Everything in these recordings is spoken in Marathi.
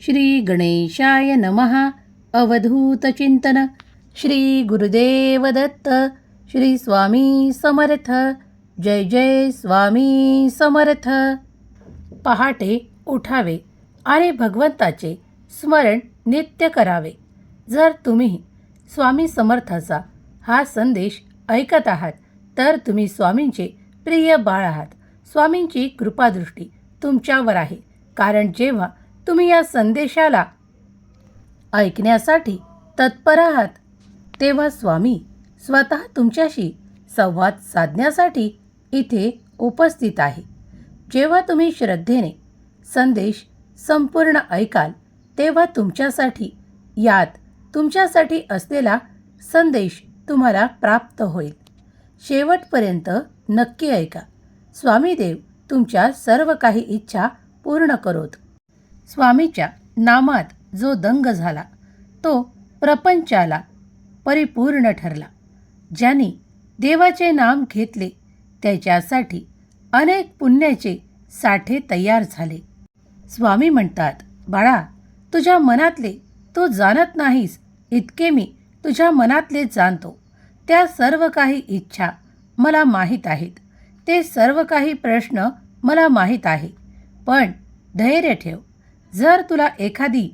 श्री गणेशाय नमः अवधूतचिंतन श्री गुरुदेव दत्त श्री स्वामी समर्थ। जय जय स्वामी समर्थ। पहाटे उठावे आणि भगवंताचे स्मरण नित्य करावे. जर तुम्ही स्वामी समर्थाचा हा संदेश ऐकत आहात तर तुम्ही स्वामींचे प्रिय बाळ आहात. स्वामींची कृपादृष्टी तुमच्यावर आहे. कारण जेव्हा तुम्ही या संदेशाला ऐकण्यासाठी तत्पर आहात. तेव्हा स्वामी स्वतः तुमच्याशी संवाद साधण्यासाठी इथे उपस्थित आहे. जेव्हा तुम्ही श्रद्धेने संदेश संपूर्ण ऐकाल तेव्हा तुमच्यासाठी यात तुमच्यासाठी असलेला संदेश तुम्हाला प्राप्त होईल. शेवटपर्यंत नक्की ऐका. स्वामीदेव तुमच्या सर्व काही इच्छा पूर्ण करोत. स्वामीच्या नामात जो दंग झाला तो प्रपंचाला परिपूर्ण ठरला. ज्यांनी देवाचे नाम घेतले त्याच्यासाठी अनेक पुण्याचे साठे तयार झाले. स्वामी म्हणतात बाळा तुझ्या मनातले तू जाणत नाहीस इतके मी तुझ्या मनातले जाणतो. त्या सर्व काही इच्छा मला माहीत आहेत. ते सर्व काही प्रश्न मला माहीत आहे. पण धैर्य ठेव जर तुला एखादी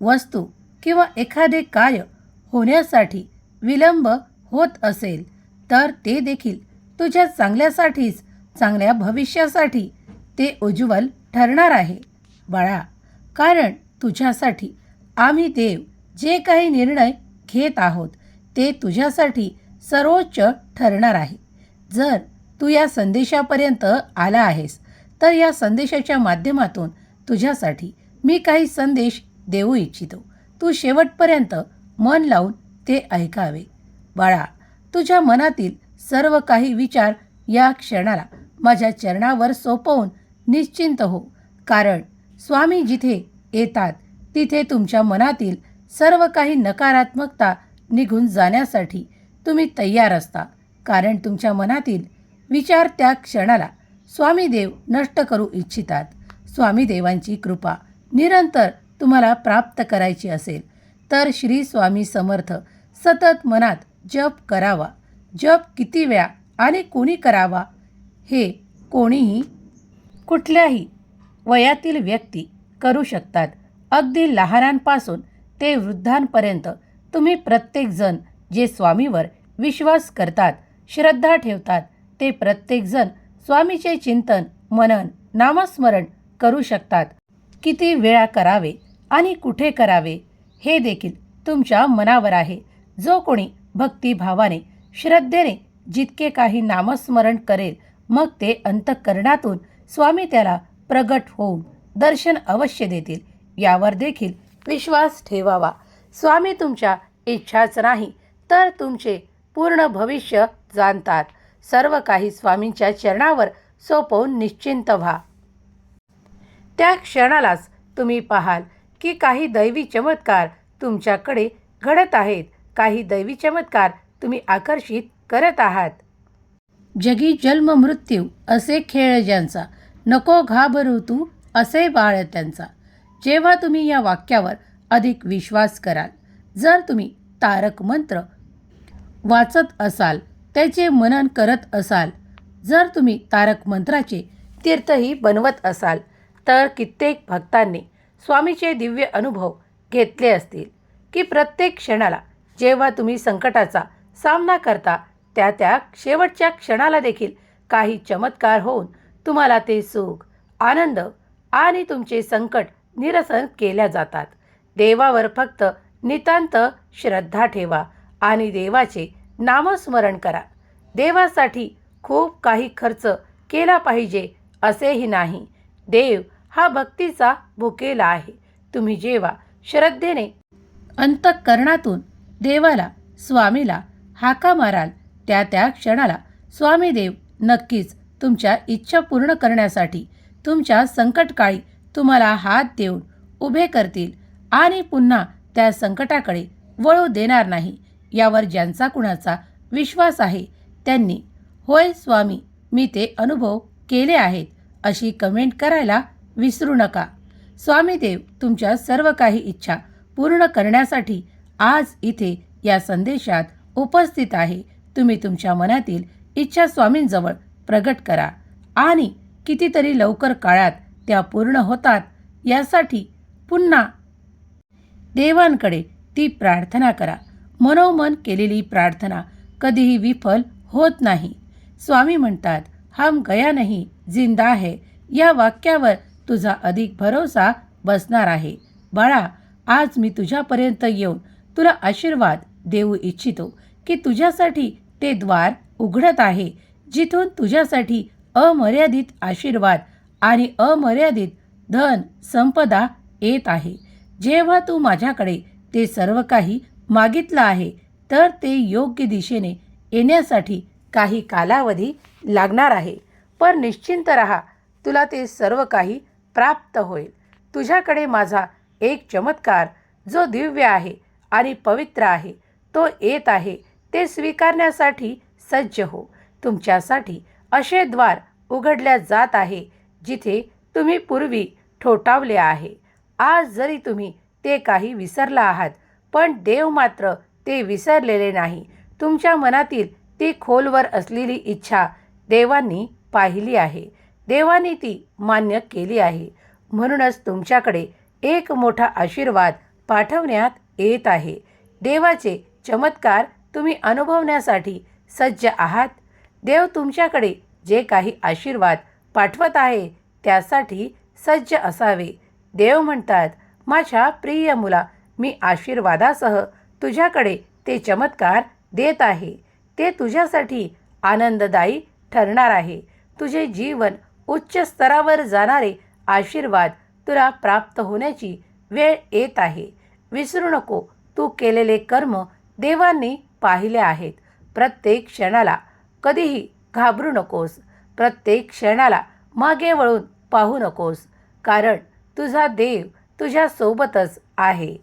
वस्तू किंवा एखादे कार्य होण्यासाठी विलंब होत असेल तर ते देखील तुझ्या चांगल्यासाठीच चांगल्या भविष्यासाठी ते उज्ज्वल ठरणार आहे. बाळा कारण तुझ्यासाठी आम्ही देव जे काही निर्णय घेत आहोत ते तुझ्यासाठी सर्वोच्च ठरणार आहे. जर तू या संदेशापर्यंत आला आहेस तर या संदेशाच्या माध्यमातून तुझ्यासाठी मी काही संदेश देऊ इच्छितो. तू शेवटपर्यंत मन लावून ते ऐकावे. बाळा तुझ्या मनातील सर्व काही विचार या क्षणाला माझ्या चरणावर सोपवून निश्चिंत हो. कारण स्वामी जिथे येतात तिथे तुमच्या मनातील सर्व काही नकारात्मकता निघून जाण्यासाठी तुम्ही तयार असता. कारण तुमच्या मनातील विचार त्या क्षणाला स्वामीदेव नष्ट करू इच्छितात. स्वामीदेवांची कृपा निरंतर तुम्हाला प्राप्त करायची असेल तर श्री स्वामी समर्थ सतत मनात जप करावा. जप किती वेळा आणि कोणी करावा हे कोणीही कुठल्याही वयातील व्यक्ती करू शकतात. अगदी लहानांपासून ते वृद्धांपर्यंत तुम्ही प्रत्येकजण जे स्वामीवर विश्वास करतात श्रद्धा ठेवतात ते प्रत्येकजण स्वामीचे चिंतन मनन नामस्मरण करू शकतात. किती वेळा करावे आणि कुठे करावे हे देखील तुमच्या मनावर आहे. जो कोणी भक्तिभावाने श्रद्धेने जितके काही नामस्मरण करेल मग ते अंतःकरणातून स्वामी त्याला प्रगट होऊन दर्शन अवश्य देतील. यावर देखील विश्वास ठेवावा. स्वामी तुमच्या इच्छाच नाही तर तुमचे पूर्ण भविष्य जाणतात. सर्व काही स्वामींच्या चरणावर सोपवून निश्चिंत व्हा. त्या क्षणालाच तुम्ही पाहाल की काही दैवी चमत्कार तुमच्याकडे घडत आहेत. काही दैवी चमत्कार तुम्ही आकर्षित करत आहात. जगी जन्म मृत्यू असे खेळ ज्यांचा नको घाबरू तू असे बाळ त्यांचा. जेव्हा तुम्ही या वाक्यावर अधिक विश्वास कराल जर तुम्ही तारक मंत्र वाचत असाल त्याचे मनन करत असाल जर तुम्ही तारक मंत्राचे तीर्थही बनवत असाल तर कित्येक भक्तांनी स्वामीचे दिव्य अनुभव घेतले असतील की प्रत्येक क्षणाला जेव्हा तुम्ही संकटाचा सामना करता त्या त्या शेवटच्या क्षणाला देखील काही चमत्कार होऊन तुम्हाला ते सुख आनंद आणि तुमचे संकट निरसन केल्या जातात. देवावर फक्त नितांत श्रद्धा ठेवा आणि देवाचे नामस्मरण करा. देवासाठी खूप काही खर्च केला पाहिजे असेही नाही. देव हा भक्तीचा भुकेला आहे. तुम्ही जेव्हा श्रद्धेने. अंतःकरणातून देवाला स्वामीला हाका माराल त्या त्या क्षणाला स्वामीदेव नक्कीच तुमच्या इच्छा पूर्ण करण्यासाठी तुमच्या संकटकाळी तुम्हाला हात देऊन उभे करतील आणि पुन्हा त्या संकटाकडे वळू देणार नाही यावर ज्यांचा कुणाचा विश्वास आहे त्यांनी होय स्वामी मी ते अनुभव केले आहेत अशी कमेंट करायला विसरू नका. स्वामीदेव तुमच्या सर्व काही इच्छा पूर्ण करण्यासाठी आज इथे या संदेशात उपस्थित आहे. तुम्ही तुमच्या मनातील इच्छा स्वामींजवळ प्रगट करा. आणि कितीतरी लवकर काळात त्या पूर्ण होतात यासाठी पुन्हा देवांकडे ती प्रार्थना करा. मनोमन केलेली प्रार्थना कधीही विफल होत नाही. स्वामी म्हणतात हम गया नाही जिंदा है. या वाक्यावर तुझा अधिक भरोसा बसणार आहे. बाळा आज मी तुझ्यापर्यंत येऊन तुला आशीर्वाद देऊ इच्छितो की तुझ्यासाठी ते द्वार उघडत आहे जिथून तुझ्यासाठी अमर्यादित आशीर्वाद आणि अमर्यादित धन संपदा येत आहे. जेव्हा तू माझ्याकडे ते सर्व काही मागितलं आहे तर ते योग्य दिशेने येण्यासाठी काही कालावधी लागणार आहे. पण निश्चिंत रहा तुला ते सर्व काही प्राप्त होईल. तुझ्याकडे माझा एक चमत्कार जो दिव्य आहे आणि पवित्र आहे तो येत आहे ते स्वीकारण्यासाठी सज्ज हो. तुमच्यासाठी असे द्वार उघडल्या जात आहे जिथे तुम्ही पूर्वी ठोठावले आहे. आज जरी तुम्ही ते काही विसरला आहात पण देव मात्र ते विसरलेले नाही. तुमच्या मनातील ती खोलवर असलेली इच्छा देवांनी पाहिली आहे. देवाने ती मान्य केली आहे. म्हणूनच तुमच्याकडे एक मोठा आशीर्वाद पाठवण्यात येत आहे. देवाचे चमत्कार तुम्ही अनुभवण्यासाठी सज्ज आहात. देव तुमच्याकडे जे काही आशीर्वाद पाठवत आहे त्यासाठी सज्ज असावे. देव म्हणतात माझ्या प्रिय मुला मी आशीर्वादासह तुझ्याकडे ते चमत्कार देत आहे. ते तुझ्यासाठी आनंददायी ठरणार आहे. तुझे जीवन उच्च स्तरावर जाणारे आशीर्वाद तुला प्राप्त होण्याची वेळ येत आहे. विसरू नको. तू केलेले कर्म देवांनी पाहिले आहेत. प्रत्येक क्षणाला कधीही घाबरू नकोस. प्रत्येक क्षणाला मागे वळून पाहू नकोस. कारण तुझा देव तुझ्यासोबतच आहे.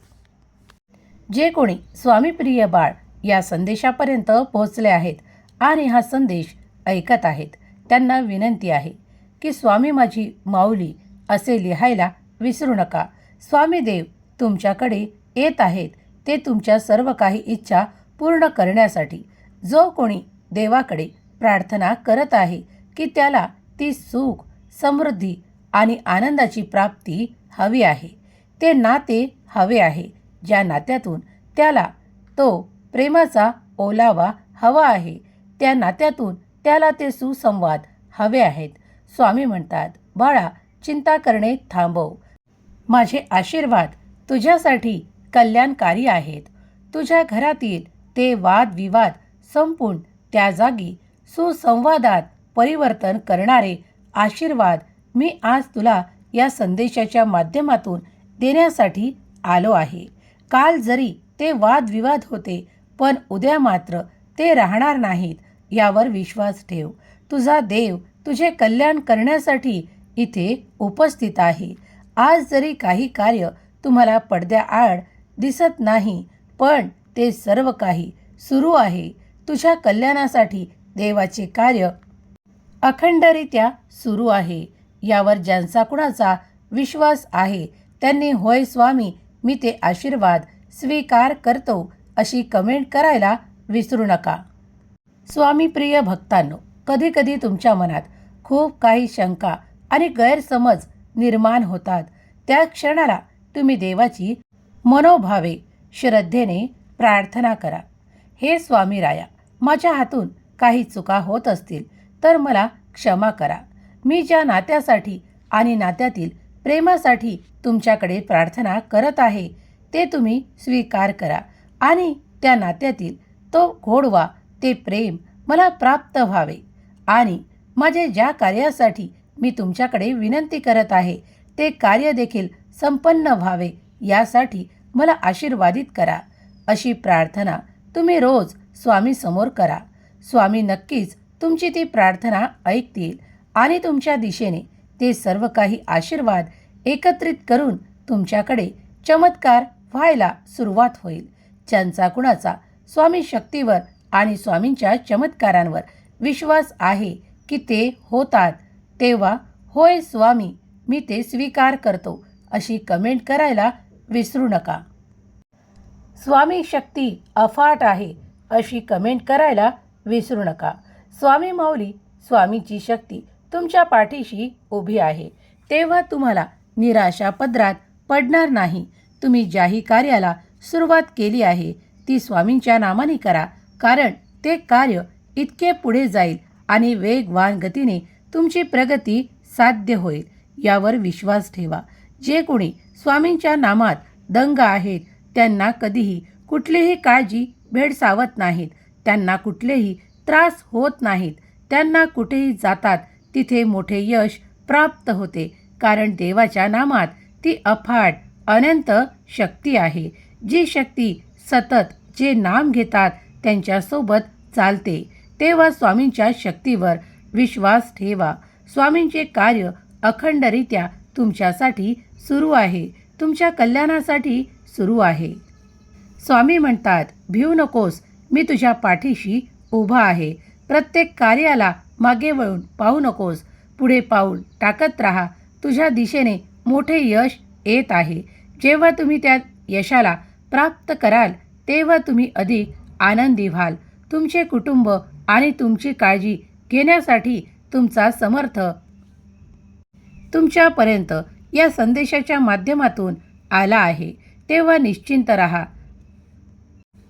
जे कोणी स्वामीप्रिय बाळ या संदेशापर्यंत पोहोचले आहेत आणि हा संदेश ऐकत आहेत त्यांना विनंती आहे. की स्वामी माझी माऊली असे लिहायला विसरू नका. स्वामी देव तुमच्याकडे येत आहेत ते तुमच्या सर्व काही इच्छा पूर्ण करण्यासाठी. जो कोणी देवाकडे प्रार्थना करत आहे की त्याला ती सुख समृद्धी आणि आनंदाची प्राप्ती हवी आहे. ते नाते हवे आहे ज्या नात्यातून त्याला तो प्रेमाचा ओलावा हवा आहे. त्या नात्यातून त्याला ते सुसंवाद हवे आहेत. स्वामी म्हणतात बाळा चिंता करणे थांबव. माझे आशीर्वाद तुझ्यासाठी कल्याणकारी आहेत. तुझ्या घरातील ते वादविवाद संपून त्या जागी सुसंवादात परिवर्तन करणारे आशीर्वाद मी आज तुला या संदेशाच्या माध्यमातून देण्यासाठी आलो आहे. काल जरी ते वादविवाद होते पण उद्या मात्र ते राहणार नाहीत यावर विश्वास ठेव. तुझा देव तुझे कल्याण करण्यासाठी इथे उपस्थित आहे. आज जरी काही कार्य तुम्हाला पडद्याआड दिसत नाही पण ते सर्व काही सुरू आहे. तुझ्या कल्याणासाठी देवाचे कार्य अखंडरित्या सुरू आहे. यावर ज्यांचा कुणाचा विश्वास आहे त्यांनी होय स्वामी मी ते आशीर्वाद स्वीकार करतो अशी कमेंट करायला विसरू नका. स्वामीप्रिय भक्तांनो कधीकधी तुमच्या मनात खूप काही शंका आणि गैरसमज निर्माण होतात. त्या क्षणाला तुम्ही देवाची मनोभावे श्रद्धेने प्रार्थना करा. हे स्वामी राया माझ्या हातून काही चुका होत असतील तर मला क्षमा करा. मी ज्या नात्यासाठी आणि नात्यातील प्रेमासाठी तुमच्याकडे प्रार्थना करत आहे ते तुम्ही स्वीकार करा आणि त्या नात्यातील तो गोडवा ते प्रेम मला प्राप्त व्हावे आणि माझे ज्या कार्यासाठी मी तुमच्याकडे विनंती करत आहे ते कार्य देखील संपन्न व्हावे यासाठी मला आशीर्वादित करा. अशी प्रार्थना तुम्ही रोज स्वामीसमोर करा. स्वामी नक्कीच तुमची ती प्रार्थना ऐकतील आणि तुमच्या दिशेने ते सर्व काही आशीर्वाद एकत्रित करून तुमच्याकडे चमत्कार व्हायला सुरुवात होईल. ज्यांचा कुणाचा स्वामी शक्तीवर आणि स्वामींच्या चमत्कारांवर विश्वास आहे की ते होतात. तेव्हा होय स्वामी मी ते स्वीकार करतो अशी कमेंट करायला विसरू नका. स्वामी शक्ती अफाट आहे अशी कमेंट करायला विसरू नका. स्वामी माऊली स्वामीची शक्ती तुमच्या पाठीशी उभी आहे. तेव्हा तुम्हाला निराशा पदरात पडणार नाही. तुम्ही ज्याही कार्याला सुरुवात केली आहे ती स्वामींच्या नामाने करा कारण ते कार्य इतके पुढे जाईल आणि वेगवान गतीने तुमची प्रगती साध्य होईल. यावर विश्वास ठेवा. जे कोणी स्वामींच्या नामात दंग आहेत त्यांना कधीही कुठलीही काळजी भेडसावत नाहीत. त्यांना कुठलेही त्रास होत नाहीत. त्यांना कुठेही जातात तिथे मोठे यश प्राप्त होते. कारण देवाच्या नामात ती अफाट अनंत शक्ती आहे. जी शक्ती सतत जे नाम घेतात त्यांच्यासोबत चालते. तेव्हा स्वामींच्या शक्तीवर विश्वास ठेवा. स्वामींचे कार्य अखंडरित्या तुमच्यासाठी सुरू आहे. तुमच्या कल्याणासाठी सुरू आहे. स्वामी म्हणतात भिऊ नकोस मी तुझ्या पाठीशी उभा आहे. प्रत्येक कार्याला मागे वळून पाहू नकोस. पुढे पाऊल टाकत राहा. तुझ्या दिशेने मोठे यश येत आहे. जेव्हा तुम्ही त्या यशाला प्राप्त कराल तेव्हा तुम्ही अधिक आनंदी व्हाल. तुमचे कुटुंब आणि तुमची काळजी घेण्यासाठी तुमचा समर्थ. तुमच्यापर्यंत या संदेशाच्या माध्यमातून आला आहे. तेव्हा निश्चिंत राहा.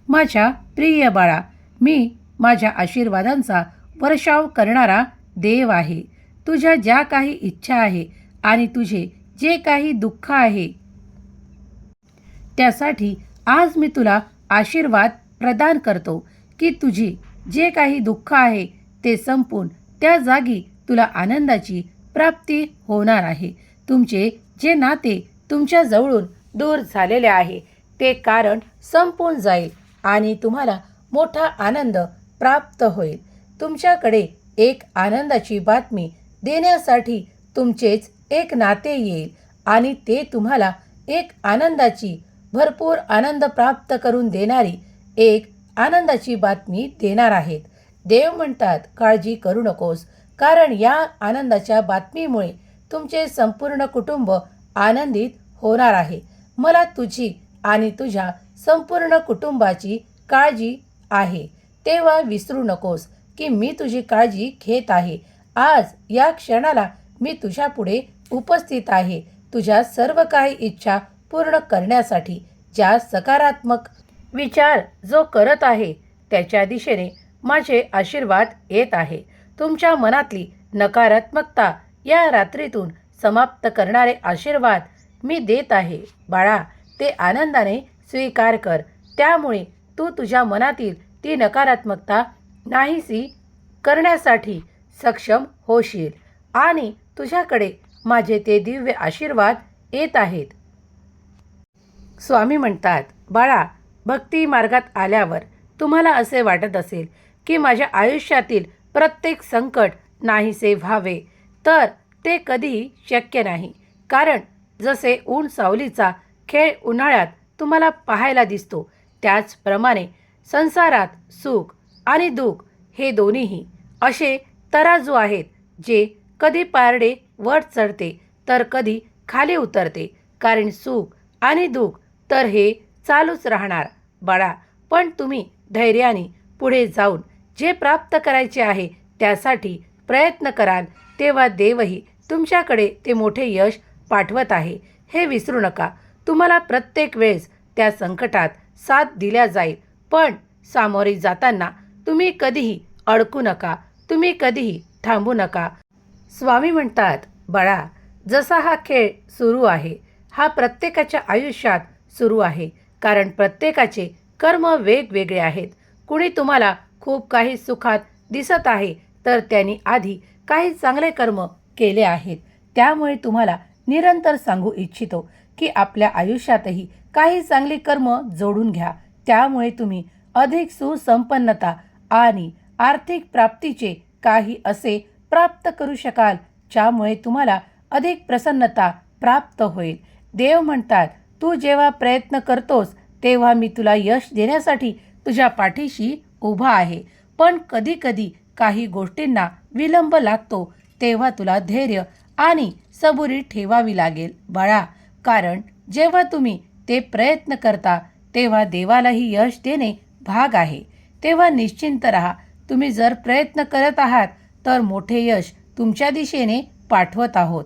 माझ्या प्रिय बाळा मी माझ्या आशीर्वादांचा वर्षाव करणारा देव आहे. तुझ्या ज्या काही इच्छा आहे आणि तुझे जे काही दुःख आहे त्यासाठी आज मी तुला आशीर्वाद प्रदान करतो की तुझी जे काही दुःख आहे ते संपून त्या जागी तुला आनंदाची प्राप्ती होणार आहे. तुमचे जे नाते तुमच्या जवळून दूर झालेले आहे ते कारण संपून जाईल आणि तुम्हाला मोठा आनंद प्राप्त होईल. तुमच्याकडे एक आनंदाची बातमी देण्यासाठी तुमचेच एक नाते येईल आणि ते तुम्हाला एक आनंदाची भरपूर आनंद प्राप्त करून देणारी एक आनंदाची बातमी देणार आहेत. देव म्हणतात काळजी करू नकोस. कारण या आनंदाच्या बातमीमुळे तुमचे संपूर्ण कुटुंब आनंदित होणार आहे. मला तुझी आणि तुझ्या संपूर्ण कुटुंबाची काळजी आहे. तेव्हा विसरू नकोस की मी तुझी काळजी घेत आहे. आज या क्षणाला मी तुझ्यापुढे उपस्थित आहे. तुझ्या सर्व काही इच्छा पूर्ण करण्यासाठी ज्या सकारात्मक विचार जो करत आहे त्याच्या दिशेने माझे आशीर्वाद येत आहे. तुमच्या मनातली नकारात्मकता या रात्रीतून समाप्त करणारे आशीर्वाद मी देत आहे. बाळा ते आनंदाने स्वीकार कर. त्यामुळे तू तुझ्या मनातील ती नकारात्मकता नाहीसी करण्यासाठी सक्षम होशील आणि तुझ्याकडे माझे ते दिव्य आशीर्वाद येत आहेत. स्वामी म्हणतात बाळा भक्ती मार्गात आल्यावर तुम्हाला असे वाटत असेल की माझ्या आयुष्यातील प्रत्येक संकट नाहीसे व्हावे तर ते कधीही शक्य नाही. कारण जसे ऊन सावलीचा खेळ उन्हाळ्यात तुम्हाला पाहायला दिसतो त्याचप्रमाणे संसारात सुख आणि दुःख हे दोन्हीही असे तराजू आहेत जे कधी पारडे वर चढते तर कधी खाली उतरते. कारण सुख आणि दुःख तर हे चालूच राहणार. बाळा पण तुम्ही धैर्याने पुढे जाऊन जे प्राप्त करायचे आहे त्यासाठी प्रयत्न कराल तेव्हा देवही तुमच्याकडे ते मोठे यश पाठवत आहे. हे विसरू नका. तुम्हाला प्रत्येक वेळेस त्या संकटात साथ दिल्या जाईल. पण सामोरे जाताना तुम्ही कधीही अडकू नका. तुम्ही कधीही थांबू नका. स्वामी म्हणतात बाळा जसा हा खेळ सुरू आहे हा प्रत्येकाच्या आयुष्यात सुरू आहे. कारण प्रत्येकाचे कर्म वेगवेगळे आहेत. कुणी तुम्हाला खूप काही सुखात दिसत आहे तर त्यांनी आधी काही चांगले कर्म केले आहेत. त्यामुळे तुम्हाला निरंतर सांगू इच्छितो की आपल्या आयुष्यातही काही चांगली कर्म जोडून घ्या. त्यामुळे तुम्ही अधिक सुसंपन्नता आणि आर्थिक प्राप्तीचे काही असे प्राप्त करू शकाल ज्यामुळे तुम्हाला अधिक प्रसन्नता प्राप्त होईल. देव म्हणतात तू जेव्हा प्रयत्न करतोस तेव्हा मी तुला यश देण्यासाठी तुझ्या पाठीशी उभा आहे. पण कधीकधी काही गोष्टींना विलंब लागतो तेव्हा तुला धैर्य आणि सबुरी ठेवावी लागेल बाळा. कारण जेव्हा तुम्ही ते प्रयत्न करता तेव्हा देवालाही यश देणे भाग आहे. तेव्हा निश्चिंत राहा. तुम्ही जर प्रयत्न करत आहात तर मोठे यश तुमच्या दिशेने पाठवत आहोत.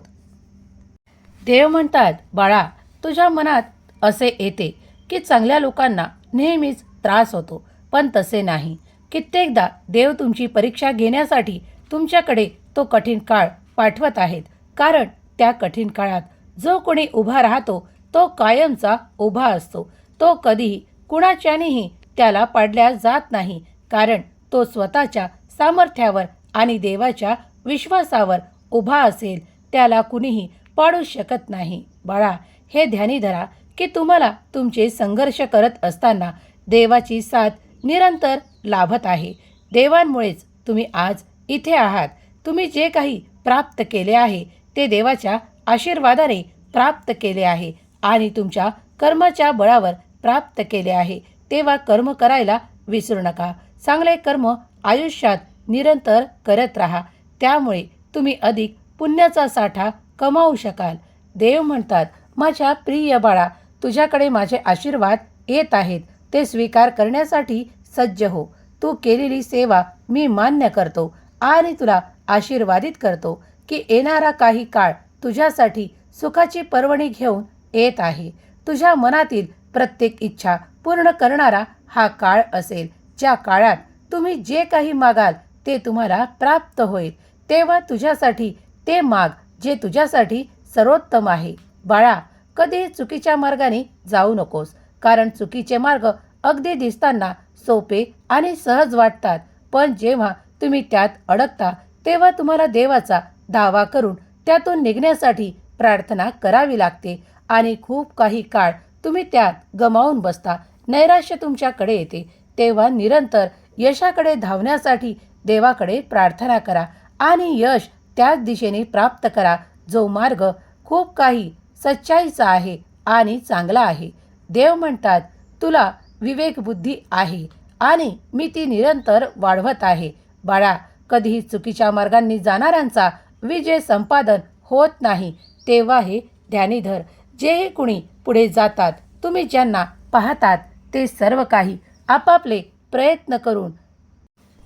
देव म्हणतात बाळा तुझ्या मनात असे येते की चांगल्या लोकांना नेहमीच त्रास होतो पण तसे नाही. कित्येकदा देव तुमची परीक्षा घेण्यासाठी तुमच्याकडे तो कठीण काळ पाठवत आहेत. कारण त्या कठीण काळात जो कोणी उभा राहतो तो कायमचा उभा असतो. तो कधीही कुणाच्यानेही त्याला पाडल्या जात नाही. कारण तो स्वतःच्या सामर्थ्यावर आणि देवाच्या विश्वासावर उभा असेल त्याला कुणीही पाडू शकत नाही. बाळा हे ध्यानी धरा की तुम्हाला तुमचे संघर्ष करत असताना देवाची साथ निरंतर लाभत आहे. देवांमुळेच तुम्ही आज इथे आहात. तुम्ही जे काही प्राप्त केले आहे ते देवाच्या आशीर्वादाने प्राप्त केले आहे आणि तुमच्या कर्माच्या बळावर प्राप्त केले आहे. तेव्हा कर्म करायला विसरू नका. चांगले कर्म आयुष्यात निरंतर करत राहा. त्यामुळे तुम्ही अधिक पुण्याचा साठा कमावू शकाल. देव म्हणतात माझ्या प्रिय बाळा तुझ्याकडे माझे आशीर्वाद येत आहेत. ते स्वीकार करण्यासाठी सज्ज हो. तू केलेली सेवा मी मान्य करतो आणि तुला आशीर्वादित करतो की येणारा काही काळ तुझ्यासाठी सुखाची पर्वणी घेऊन येत आहे. तुझ्या मनातील प्रत्येक इच्छा पूर्ण करणारा हा काळ असेल. ज्या काळात तुम्ही जे काही मागाल ते तुम्हाला प्राप्त होईल. तेव्हा तुझ्यासाठी ते माग जे तुझ्यासाठी सर्वोत्तम आहे. बाळा कधी चुकीच्या मार्गाने जाऊ नकोस. कारण चुकीचे मार्ग अगदी दिसताना सोपे आणि सहज वाटतात. पण जेव्हा तुम्ही त्यात अडकता तेव्हा तुम्हाला देवाचा दावा करून त्यातून निघण्यासाठी प्रार्थना करावी लागते. आणि खूप काही काळ तुम्ही त्यात गमावून बसता. नैराश्य तुमच्याकडे येते. तेव्हा निरंतर यशाकडे धावण्यासाठी देवाकडे प्रार्थना करा आणि यश त्याच दिशेने प्राप्त करा जो मार्ग खूप काही सच्चाईचा आहे आणि चांगला आहे. देव म्हणतात तुला विवेकबुद्धी आहे आणि मी ती निरंतर वाढवत आहे. बाळा कधीही चुकीच्या मार्गांनी जाणाऱ्यांचा विजय संपादन होत नाही. तेव्हा हे ध्यानीधर जेही कुणी पुढे जातात तुम्ही ज्यांना पाहतात ते सर्व काही आपापले प्रयत्न करून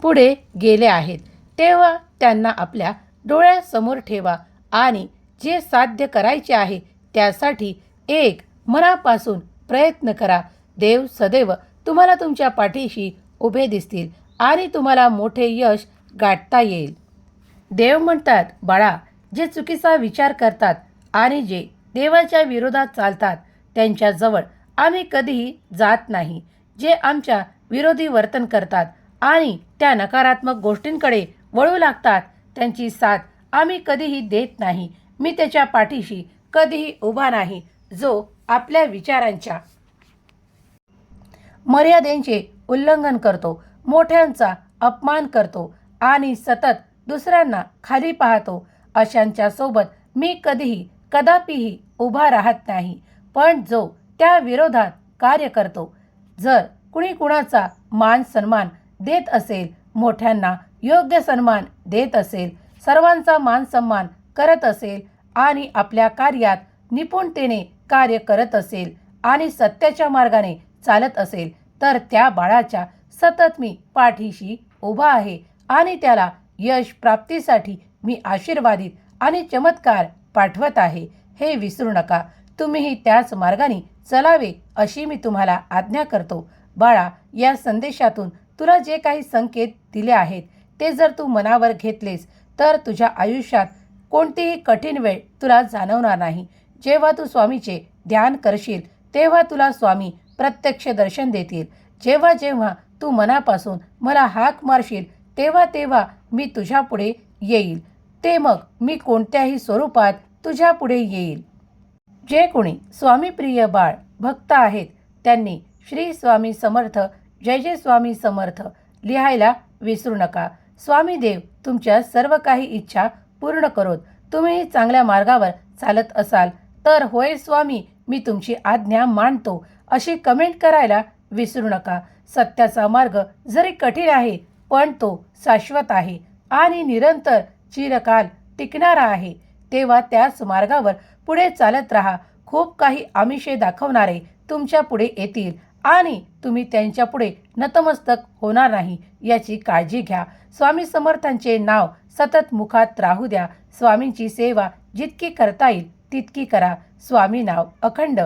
पुढे गेले आहेत. तेव्हा त्यांना आपल्या डोळ्यासमोर ठेवा आणि जे साध्य करायचे आहे त्यासाठी एक मनापासून प्रयत्न करा. देव सदैव तुम्हाला तुमच्या पाठीशी उभे दिसतील आणि तुम्हाला मोठे यश गाठता येईल. देव म्हणतात बाळा जे चुकीचा विचार करतात आणि जे देवाच्या विरोधात चालतात त्यांच्याजवळ आम्ही कधीही जात नाही. जे आमच्या विरोधी वर्तन करतात आणि त्या नकारात्मक गोष्टींकडे वळू लागतात त्यांची साथ आम्ही कधीही देत नाही. मी त्याच्या पाठीशी कधीही उभा नाही जो आपल्या विचारांच्या मर्यादेंचे उल्लंघन करतो मोठ्यांचा अपमान करतो आणि सतत दुसऱ्यांना खाली पाहतो अशांच्या सोबत मी कधीही कदापिही उभा राहत नाही. पण जो त्या विरोधात कार्य करतो जर कुणी कुणाचा मान सन्मान देत असेल मोठ्यांना योग्य सन्मान देत असेल सर्वांचा मान सन्मान करत असेल आणि आपल्या कार्यात निपुणतेने कार्य करत असेल आणि सत्याच्या मार्गाने चालत असेल तर त्या बाळाच्या सतत मी पाठीशी उभा आहे आणि त्याला यश प्राप्तीसाठी मी आशीर्वादित आणि चमत्कार पाठवत आहे. हे विसरू नका. तुम्हीही त्याच मार्गाने चलावे अशी मी तुम्हाला आज्ञा करतो. बाळा या संदेशातून तुला जे काही संकेत दिले आहेत ते जर तू मनावर घेतलेस तर तुझ्या आयुष्यात कोणतीही कठीण वेळ तुला जाणवणार नाही. जेव्हा तू स्वामीचे ध्यान करशील तेव्हा तुला स्वामी प्रत्यक्ष दर्शन देतील. जेव्हा जेव्हा तू मनापासून मला हाक मारशील तेव्हा तेव्हा मी तुझ्यापुढे येईल. ते मग मी कोणत्याही स्वरूपात तुझ्यापुढे येईल. जे कोणी स्वामीप्रिय बाळ भक्त आहेत त्यांनी श्री स्वामी समर्थ जय जय स्वामी समर्थ लिहायला विसरू नका. स्वामी देव तुमच्या सर्व काही इच्छा पूर्ण करोत तुम्ही चांगल्या मार्गावर चालत असाल तर होय स्वामी मी तुमची आज्ञा मानतो. अशी कमेंट करायला विसरू नका. सत्याचा मार्ग जरी कठीण आहे पण तो शाश्वत आहे आणि निरंतर चिरकाल टिकणारा आहे. तेव्हा त्याच मार्गावर पुढे चालत राहा. खूप काही आमिषे दाखवणारे तुमच्यापुढे येतील आणि तुम्ही त्यांच्या पुढे नतमस्तक होणार नाही याची काळजी घ्या. स्वामी समर्थांचे नाव सतत मुखात राहू द्या. स्वामींची सेवा जितकी करता येईल तितकी करा. स्वामी नाव अखंड.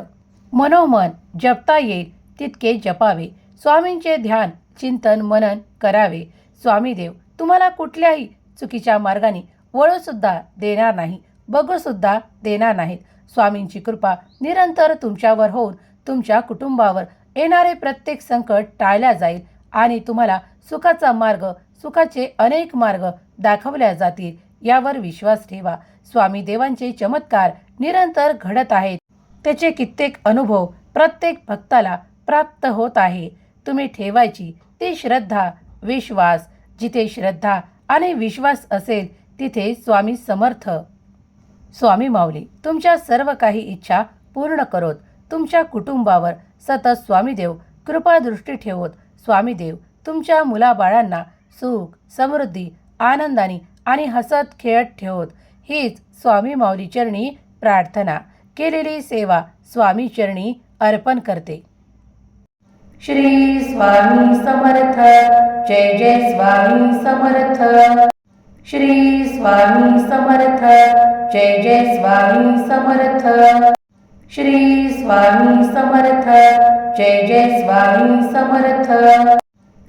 मनोमन जपता येईल तितके जपावे. स्वामींचे ध्यान चिंतन मनन करावे. स्वामी देव तुम्हाला कुठल्याही चुकीच्या मार्गाने वळूसुद्धा देणार नाही बघूसुद्धा देणार नाहीत. स्वामींची कृपा निरंतर तुमच्यावर होऊन तुमच्या कुटुंबावर येणारे प्रत्येक संकट टाळल्या जाईल आणि तुम्हाला सुखाचा मार्ग सुखाचे अनेक मार्ग दाखवल्या जातील यावर विश्वास ठेवा. स्वामी देवांचे चमत्कार निरंतर घडत आहेत. त्याचे कित्येक अनुभव प्रत्येक भक्ताला प्राप्त होत आहे. तुम्ही ठेवायची ती श्रद्धा विश्वास. जिथे श्रद्धा आणि विश्वास असेल तिथे स्वामी समर्थ. स्वामी माऊली तुमच्या सर्व काही इच्छा पूर्ण करोत. तुमच्या कुटुंबावर सतत स्वामीदेव कृपादृष्टी ठेवत. स्वामीदेव तुमच्या मुलाबाळांना सुख समृद्धी आनंदाने आणि हसत खेळत ठेवत हीच स्वामी माऊली चरणी प्रार्थना. केलेली सेवा स्वामी चरणी अर्पण करते. श्री स्वामी समर्थ जय जय स्वामी समर्थ. श्री स्वामी समर्थ जय जय स्वामी समर्थ. श्री स्वामी समर्थ जय जय स्वामी समर्थ.